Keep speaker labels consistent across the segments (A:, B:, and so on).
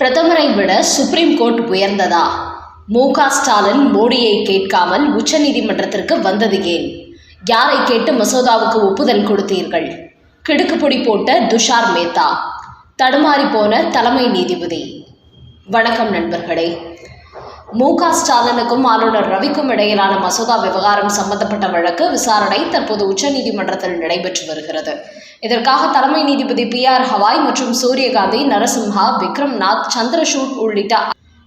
A: பிரதமரை விட supreme court உயர்ந்ததா? மு க ஸ்டாலின் மோடியை கேட்காமல் உச்சநீதிமன்றத்திற்கு வந்தது ஏன்? யாரை கேட்டு மசோதாவுக்கு ஒப்புதல் கொடுத்தீர்கள்? கிடுக்குப்பொடி போட்ட துஷார் மேத்தா தடுமாறி போன தலைமை நீதிபதி. வணக்கம் நண்பர்களே. மு க. ஸ்டாலினுக்கும் ஆளுநர் ரவிக்கும் இடையிலான மசோதா விவகாரம் சம்பந்தப்பட்ட வழக்கு விசாரணை தற்போது உச்சநீதிமன்றத்தில் நடைபெற்று வருகிறது. இதற்காக தலைமை நீதிபதி பி ஆர் ஹவாய் மற்றும் சூரியகாந்தி நரசிம்ஹா விக்ரம்நாத் சந்திரசூட் உள்ளிட்ட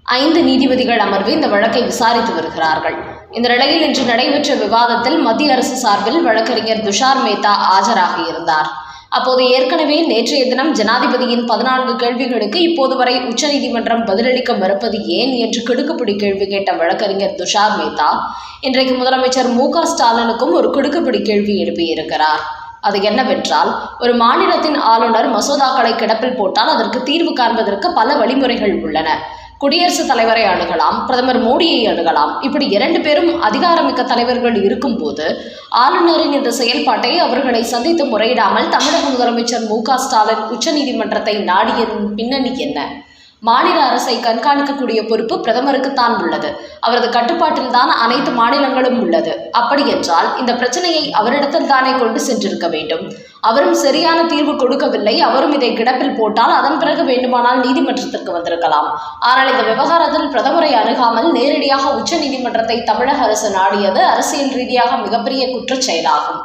A: ஐந்து நீதிபதிகள் அமர்வு இந்த வழக்கை விசாரித்து வருகிறார்கள். இந்த நிலையில் இன்று நடைபெற்ற விவாதத்தில் மத்திய அரசு சார்பில் வழக்கறிஞர் துஷார் மேத்தா ஆஜராகியிருந்தார் அப்போது ஏற்கனவே நேற்றைய தினம் ஜனாதிபதியின் பதினான்கு கேள்விகளுக்கு இப்போது வரை உச்சநீதிமன்றம் பதிலளிக்க மறுப்பது ஏன் என்று கிடுக்குப்பிடி கேள்வி கேட்ட வழக்கறிஞர் துஷார் மேத்தா. இன்றைக்கு முதலமைச்சர் மு க ஸ்டாலினுக்கும் ஒரு கிடுக்குப்பிடி கேள்வி எழுப்பியிருக்கிறார். அது என்னவென்றால் ஒரு மாநிலத்தின் ஆளுநர் மசோதாக்களை கிடப்பில் போட்டால் அதற்கு தீர்வு காண்பதற்கு பல வழிமுறைகள் உள்ளன. குடியரசுத் தலைவரை அணுகலாம் பிரதமர் மோடியை அணுகலாம். இப்படி இரண்டு பேரும் அதிகாரமிக்க தலைவர்கள் இருக்கும்போது ஆளுநரின் இந்த செயல்பாட்டை அவர்களை சந்தித்து முறையிடாமல் தமிழக முதலமைச்சர் மு க ஸ்டாலின் உச்சநீதிமன்றத்தை நாடியதன் பின்னணி என்ன? மாநில அரசை கண்காணிக்கக்கூடிய பொறுப்பு பிரதமருக்குத்தான் உள்ளது. அவரது கட்டுப்பாட்டில் தான் அனைத்து மாநிலங்களும் உள்ளது. அப்படி என்றால் இந்த பிரச்சனையை அவரிடத்தில் தானே கொண்டு சென்றிருக்க வேண்டும்? அவரும் சரியான தீர்வு கொடுக்கவில்லை. அவரும் இதை கிடப்பில் போட்டால் அதன் பிறகு வேண்டுமானால் நீதிமன்றத்திற்கு வந்திருக்கலாம். ஆனால் இந்த விவகாரத்தில் பிரதமரை அணுகாமல் நேரடியாக உச்ச நீதிமன்றத்தை தமிழக அரசு நாடியது அரசியல் ரீதியாக மிகப்பெரிய குற்றச் செயலாகும்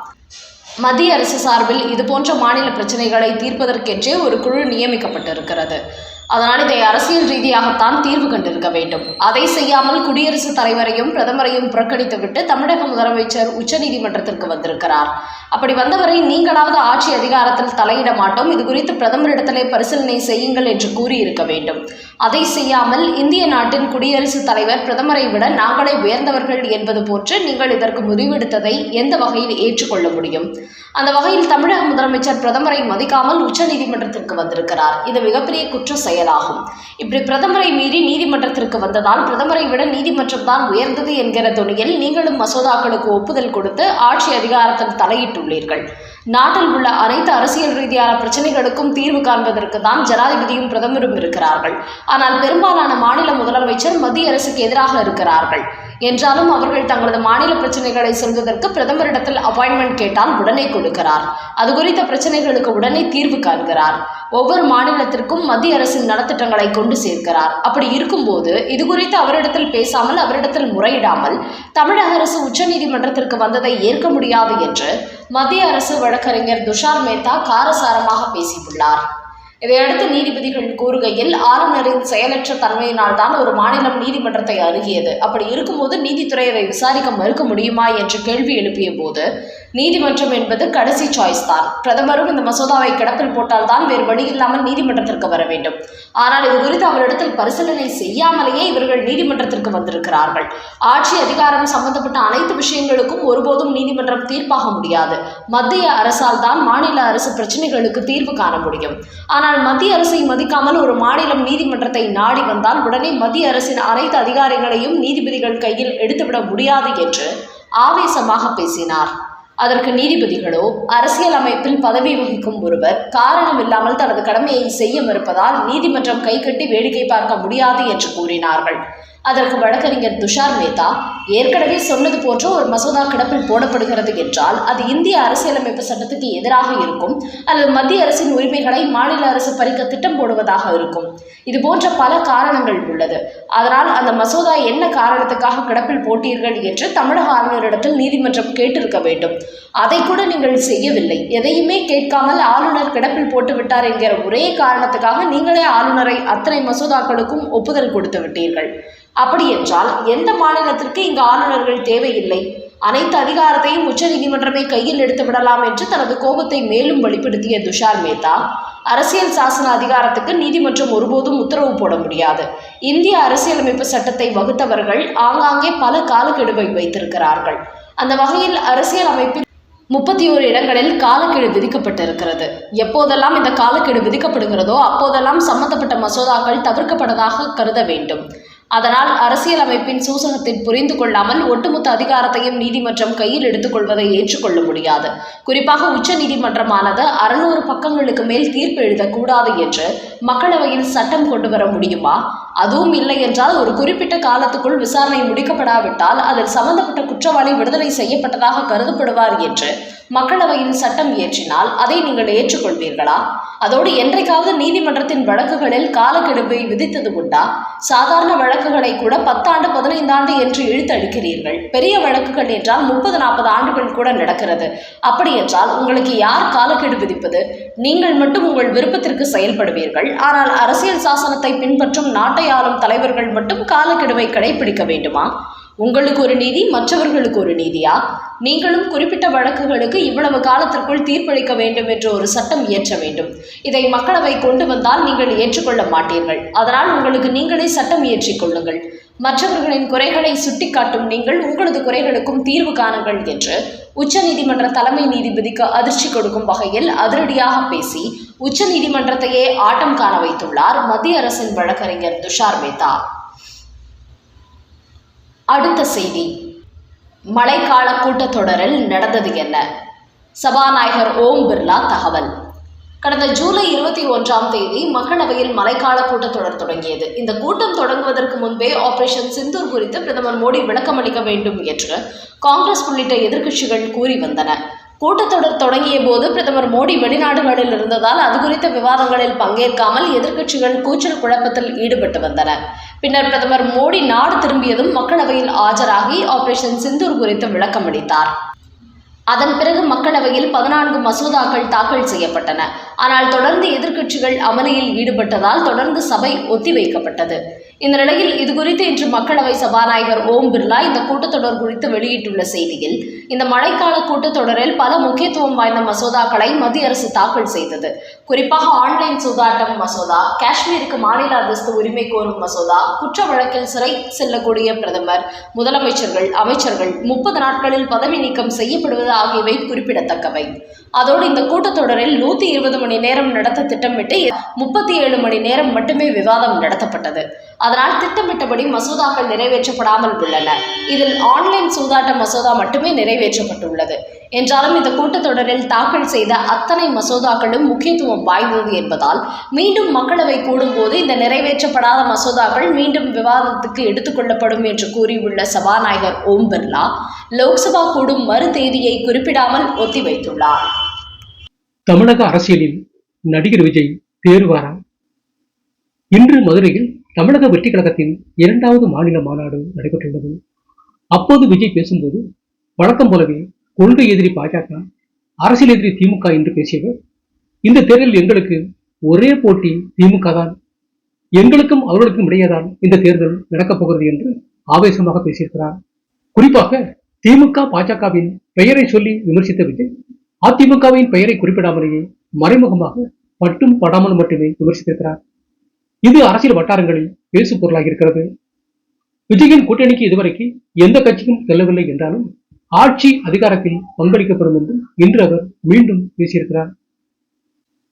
A: மத்திய அரசு சார்பில் இதுபோன்ற மாநில பிரச்சனைகளை தீர்ப்பதற்கென்றே ஒரு குழு நியமிக்கப்பட்டிருக்கிறது. அதனால் இதை அரசியல் ரீதியாகத்தான் தீர்வு கண்டிருக்க வேண்டும். அதை செய்யாமல் குடியரசுத் தலைவரையும் பிரதமரையும் புறக்கணித்துவிட்டு தமிழக முதலமைச்சர் உச்சநீதிமன்றத்திற்கு வந்திருக்கிறார். அப்படி வந்தவரை நீங்களாவது ஆட்சி அதிகாரத்தில் தலையிட மாட்டோம். இது குறித்து பிரதமரிடத்திலே பரிசீலனை செய்யுங்கள் என்று கூறியிருக்க வேண்டும். அதை செய்யாமல் இந்திய நாட்டின் குடியரசுத் தலைவர் பிரதமரை விட நாங்களே உயர்ந்தவர்கள் என்பது போன்று நீங்கள் இதற்கு முடிவெடுத்ததை எந்த வகையில் ஏற்றுக்கொள்ள முடியும்? அந்த வகையில் தமிழக முதலமைச்சர் பிரதமரை மதிக்காமல் உச்சநீதிமன்றத்திற்கு வந்திருக்கிறார். இது மிகப்பெரிய குற்ற செயலாகும். இப்படி பிரதமரை மீறி நீதிமன்றத்திற்கு வந்ததால் பிரதமரை விட நீதிமன்றம் தான் உயர்ந்தது என்கிற துணியில் நீங்களும் மசோதாக்களுக்கு ஒப்புதல் கொடுத்து ஆட்சி அதிகாரத்தில் தலையிட்டுள்ளீர்கள். நாட்டில் உள்ள அனைத்து அரசியல் ரீதியான பிரச்சனைகளுக்கும் தீர்வு காண்பதற்கு தான் ஜனாதிபதியும் பிரதமரும் இருக்கிறார்கள். ஆனால் பெரும்பாலான மாநில முதலமைச்சர் மத்திய அரசுக்கு எதிராக இருக்கிறார்கள். என்றாலும் அவர்கள் தங்களது மாநில பிரச்சனைகளை சொல்வதற்கு பிரதமரிடத்தில் அப்பாயின்மெண்ட் கேட்டால் உடனே கொடுக்கிறார். அது குறித்த பிரச்சனைகளுக்கு உடனே தீர்வு காண்கிறார். ஒவ்வொரு மாநிலத்திற்கும் மத்திய அரசின் நலத்திட்டங்களை கொண்டு சேர்க்கிறார். அப்படி இருக்கும்போது இது குறித்து அவரிடத்தில் பேசாமல் அவரிடத்தில் முறையிடாமல் தமிழக அரசு உச்சநீதிமன்றத்திற்கு வந்ததை ஏற்க முடியாது என்று மத்திய அரசு வழக்கறிஞர் துஷார் மேத்தா காரசாரமாக பேசியுள்ளார். இதையடுத்து நீதிபதிகள் கூறுகையில் ஆளுநரின் செயலற்ற தன்மையினால் தான் ஒரு மாநிலம் நீதிமன்றத்தை அணுகியது. அப்படி இருக்கும்போது நீதித்துறை அதை விசாரிக்க மறுக்க முடியுமா என்று கேள்வி எழுப்பிய போது நீதிமன்றம் என்பது கடைசி சாய்ஸ் தான். பிரதமரும் இந்த மசோதாவை கிடப்பில் போட்டால் தான் வேறு வழி இல்லாமல் நீதிமன்றத்திற்கு வர வேண்டும். ஆனால் இது குறித்து அவரிடத்தில் பரிசீலனை செய்யாமலேயே இவர்கள் நீதிமன்றத்திற்கு வந்திருக்கிறார்கள். ஆட்சி அதிகாரம் சம்பந்தப்பட்ட அனைத்து விஷயங்களுக்கும் ஒருபோதும் நீதிமன்றம் தீர்ப்பாக முடியாது. மத்திய அரசால் தான் மாநில அரசு பிரச்சனைகளுக்கு தீர்வு காண முடியும். ஆனால் ஆனால் மத்திய அரசை மதிக்காமல் ஒரு மாநிலம் நீதிமன்றத்தை நாடி வந்தால் உடனே மத்திய அரசின் அனைத்து அதிகாரிகளையும் நீதிபதிகள் கையில் எடுத்துவிட முடியாது என்று ஆவேசமாக பேசினார். அதற்கு நீதிபதிகளோ அரசியல் அமைப்பில் பதவி வகிக்கும் ஒருவர் காரணம் இல்லாமல் தனது கடமையை செய்ய மறுப்பதால் நீதிமன்றம் கைகட்டி வேடிக்கை பார்க்க முடியாது என்று கூறினார்கள். அதற்கு வழக்கறிஞர் துஷார் மேத்தா ஏற்கனவே சொன்னது போன்ற ஒரு மசோதா கிடப்பில் போடப்படுகிறது என்றால் அது இந்திய அரசியலமைப்பு சட்டத்துக்கு எதிராக இருக்கும் அல்லது மத்திய அரசின் உரிமைகளை மாநில அரசு பறிக்க திட்டம் போடுவதாக இருக்கும். இது போன்ற பல காரணங்கள் உள்ளது. அதனால் அந்த மசோதா என்ன காரணத்துக்காக கிடப்பில் போட்டீர்கள் என்று தமிழக ஆளுநரிடத்தில் நீதிமன்றம் கேட்டிருக்க வேண்டும். அதை கூட நீங்கள் செய்யவில்லை. எதையுமே கேட்காமல் ஆளுநர் கிடப்பில் போட்டு விட்டார் என்கிற ஒரே காரணத்துக்காக நீங்களே ஆளுநரை அத்தனை மசோதாக்களுக்கும் ஒப்புதல் கொடுத்து விட்டீர்கள். அப்படி என்றால் எந்த மாநிலத்திற்கு இங்கு ஆளுநர்கள் தேவையில்லை? அனைத்து அதிகாரத்தையும் உச்சநீதிமன்றமே கையில் எடுத்து விடலாம் என்று தனது கோபத்தை மேலும் வெளிப்படுத்திய துஷார் மேத்தா அரசியல் சாசன அதிகாரத்துக்கு நீதிமன்றம் ஒருபோதும் உத்தரவு போட முடியாது. இந்திய அரசியலமைப்பு சட்டத்தை வகுத்தவர்கள் ஆங்காங்கே பல காலக்கெடுவை வைத்திருக்கிறார்கள். அந்த வகையில் அரசியல் அமைப்பில் முப்பத்தி ஓரு இடங்களில் காலக்கெடு விதிக்கப்பட்டிருக்கிறது. எப்போதெல்லாம் இந்த காலக்கெடு விதிக்கப்படுகிறதோ அப்போதெல்லாம் சம்பந்தப்பட்ட மசோதாக்கள் தவிர்க்கப்பட்டதாக கருத வேண்டும். அதனால் அரசியலமைப்பின் சூசகத்தை புரிந்து கொள்ளாமல் ஒட்டுமொத்த அதிகாரத்தையும் நீதிமன்றம் கையில் எடுத்துக்கொள்வதை ஏற்றுக்கொள்ள முடியாது. குறிப்பாக உச்ச நீதிமன்றமானது அறுநூறு பக்கங்களுக்கு மேல் தீர்ப்பு எழுதக்கூடாது என்று மக்களவையில் சட்டம் கொண்டு வர முடியுமா? அதுவும் இல்லை என்றால் ஒரு குறிப்பிட்ட காலத்துக்குள் விசாரணை முடிக்கப்படாவிட்டால் அதில் சம்பந்தப்பட்ட குற்றவாளி விடுதலை செய்யப்பட்டதாக கருதப்படுவார் என்று மக்களவையில் சட்டம் இயற்றினால் அதை நீங்கள் ஏற்றுக்கொள்வீர்களா? அதோடு என்றைக்காவது நீதிமன்றத்தின் வழக்குகளில் காலக்கெடுவை விதித்தது உண்டா? சாதாரண வழக்குகளை கூட பத்தாண்டு பதினைந்தாண்டு என்று இழுத்தடிக்கிறீர்கள். பெரிய வழக்குகள் என்றால் முப்பது நாற்பது ஆண்டுகள் கூட நடக்கிறது. அப்படி என்றால் உங்களுக்கு யார் காலக்கெடு விதிப்பது? நீங்கள் மட்டும் உங்கள் விருப்பத்திற்கு செயல்படுவீர்கள். ஆனால் அரசியல் சாசனத்தை பின்பற்றும் நாட்டை ஆளும் தலைவர்கள் மட்டும் காலக்கெடுவை கடைபிடிக்க வேண்டுமா? உங்களுக்கு ஒரு நீதி மற்றவர்களுக்கு ஒரு நீதியா? நீங்களும் குறிப்பிட்ட வழக்குகளுக்கு இவ்வளவு காலத்திற்குள் தீர்ப்பளிக்க வேண்டும் என்று ஒரு சட்டம் இயற்ற வேண்டும். இதை மக்களவை கொண்டு வந்தால் நீங்கள் ஏற்றுக்கொள்ள மாட்டீர்கள். அதனால் உங்களுக்கு நீங்களே சட்டம் இயற்றிக் கொள்ளுங்கள். மற்றவர்களின் குறைகளை சுட்டிக்காட்டும் நீங்கள் உங்களது குறைகளுக்கும் தீர்வு காணுங்கள் என்று உச்சநீதிமன்ற தலைமை நீதிபதிக்கு அதிர்ச்சி கொடுக்கும் வகையில் அதிரடியாக பேசி உச்சநீதிமன்றத்தையே ஆட்டம் காண வைத்துள்ளார் மத்திய அரசின் வழக்கறிஞர் துஷார் மேத்தா. அடுத்த செய்தி. மழைக்கால கூட்டத்தொடரில் நடந்தது என்ன? சபாநாயகர் ஓம் பிர்லா தகவல். கடந்த ஜூலை இருபத்தி ஒன்றாம் தேதி மக்களவையில் மழைக்கால கூட்டத்தொடர் தொடங்கியது. இந்த கூட்டம் தொடங்குவதற்கு முன்பே ஆபரேஷன் சிந்தூர் குறித்து பிரதமர் மோடி விளக்கமளிக்க வேண்டும் என்று காங்கிரஸ் உள்ளிட்ட எதிர்க்கட்சிகள் கூறி வந்தன. கூட்டத்தொடர் தொடங்கிய போது பிரதமர் மோடி வெளிநாடுகளில் இருந்ததால் அது குறித்த விவாதங்களில் பங்கேற்காமல் எதிர்க்கட்சிகள் கூச்சல் குழப்பத்தில் ஈடுபட்டு வந்தன. பின்னர் பிரதமர் மோடி நாடு திரும்பியதும் மக்களவையில் ஆஜராகி ஆபரேஷன் சிந்தூர் குறித்து விளக்கமளித்தார் அதன் பிறகு மக்களவையில் பதினான்கு மசோதாக்கள் தாக்கல் செய்யப்பட்டன. ஆனால் தொடர்ந்து எதிர்க்கட்சிகள் அமளியில் ஈடுபட்டதால் தொடர்ந்து சபை ஒத்திவைக்கப்பட்டது. இந்த நிலையில் இதுகுறித்து இன்று மக்களவை சபாநாயகர் ஓம் பிர்லா இந்த கூட்டத்தொடர் குறித்து வெளியிட்டுள்ள செய்தியில் இந்த மழைக்கால கூட்டத்தொடரில் பல முக்கியத்துவம் வாய்ந்த மசோதாக்களை மத்திய அரசு தாக்கல் செய்தது. குறிப்பாக ஆன்லைன் சூதாட்டம் மசோதா காஷ்மீருக்கு மாநில அந்தஸ்து உரிமை கோரும் மசோதா குற்ற வழக்கில் சிறை செல்லக்கூடிய பிரதமர் முதலமைச்சர்கள் அமைச்சர்கள் முப்பது நாட்களில் பதவி நீக்கம் செய்யப்படுவது ஆகியவை குறிப்பிடத்தக்கவை. அதோடு இந்த கூட்டத்தொடரில் நூத்தி இருபது மணி நேரம் நடத்த திட்டமிட்டு முப்பத்தி ஏழு மணி நேரம் மட்டுமே விவாதம் நடத்தப்பட்டது. அதனால் திட்டமிட்டபடி மசோதாக்கள் நிறைவேற்றப்படாமல் உள்ளன. இதில் ஆன்லைன் சூதாட்ட மசோதா மட்டுமே நிறைவேற்றப்பட்டுள்ளது. என்றாலும் இந்த கூட்டத்தொடரில் தாக்கல் செய்த அத்தனை மசோதாக்களும் முக்கியத்துவம் வாய்ந்தது என்பதால் மீண்டும் மக்களவை கூடும்போது இந்த நிறைவேற்றப்படாத மசோதாக்கள் மீண்டும் விவாதத்துக்கு எடுத்துக்கொள்ளப்படும் என்று கூறியுள்ள சபாநாயகர் ஓம் பிர்லா லோக்சபா கூடும் மறு தேதியை குறிப்பிடாமல் ஒத்திவைத்துள்ளார்.
B: தமிழக அரசியலில் நடிகர் விஜய் தேர்வாரா இன்று மதுரையில் தமிழக வெற்றி கழகத்தின் இரண்டாவது மாநில மாநாடு நடைபெற்றுள்ளது. அப்போது விஜய் பேசும்போது வழக்கம் போலவே கொள்கை எதிரி பாஜக அரசியல் எதிரி திமுக என்று பேசியவர் இந்த தேர்தலில் எங்களுக்கு ஒரே போட்டி திமுக தான். எங்களுக்கும் அவர்களுக்கும் இடையேதான் இந்த தேர்தல் நடக்கப் போகிறது என்று ஆவேசமாக பேசியிருக்கிறார். குறிப்பாக திமுக பாஜகவின் பெயரை சொல்லி விமர்சித்த விஜய் அதிமுகவின் பெயரை குறிப்பிடாமலேயே மறைமுகமாக பட்டும் படாமல் மட்டுமே விமர்சித்திருக்கிறார். இது அரசியல் வட்டாரங்களில் பேசு பொருளாக இருக்கிறது. விஜயின் கூட்டணிக்கு இதுவரைக்கு எந்த கட்சியும் செல்லவில்லை என்றாலும் ஆட்சி அதிகாரத்தில் பங்களிக்கப்படும் என்று இன்று அவர் மீண்டும் பேசியிருக்கிறார்.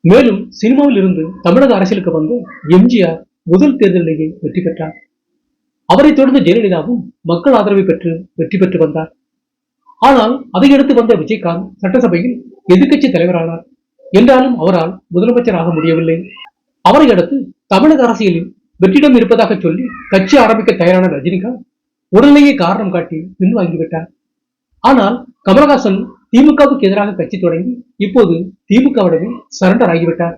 B: மேலும் சினிமாவில் இருந்து தமிழக அரசியலுக்கு வந்து எம்ஜிஆர் முதல் தேர்தலிலேயே வெற்றி பெற்றார். அவரைத் தொடர்ந்து ஜெயலலிதாவும் மக்கள் ஆதரவை பெற்று வெற்றி பெற்று வந்தார். ஆனால் அதையடுத்து வந்த விஜயகாந்த் சட்டசபையில் எதிர்க்கட்சி தலைவரானார். என்றாலும் அவரால் முதலமைச்சராக முடியவில்லை. அவரை அடுத்து தமிழக அரசியலில் வெற்றிடம் இருப்பதாக சொல்லி கட்சி ஆரம்பிக்க தயாரான ரஜினிகாந்த் உடனேயே காரணம் காட்டி பின் வாங்கிவிட்டார். ஆனால் கமலஹாசன் திமுகவுக்கு எதிராக கட்சி தொடங்கி இப்போது திமுகவிடமே சரண்டர் ஆகிவிட்டார்.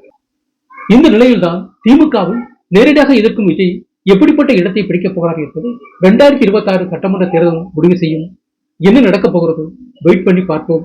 B: இந்த நிலையில்தான் திமுகவில் நேரடியாக எதிர்க்கும் விஜய் எப்படிப்பட்ட இடத்தை பிடிக்கப் போகிறார் என்பது இரண்டாயிரத்தி இருபத்தி ஆறு சட்டமன்ற தேர்தலும் முடிவு செய்யும். என்ன நடக்கப் போகிறது? வெயிட் பண்ணி பார்ப்போம்.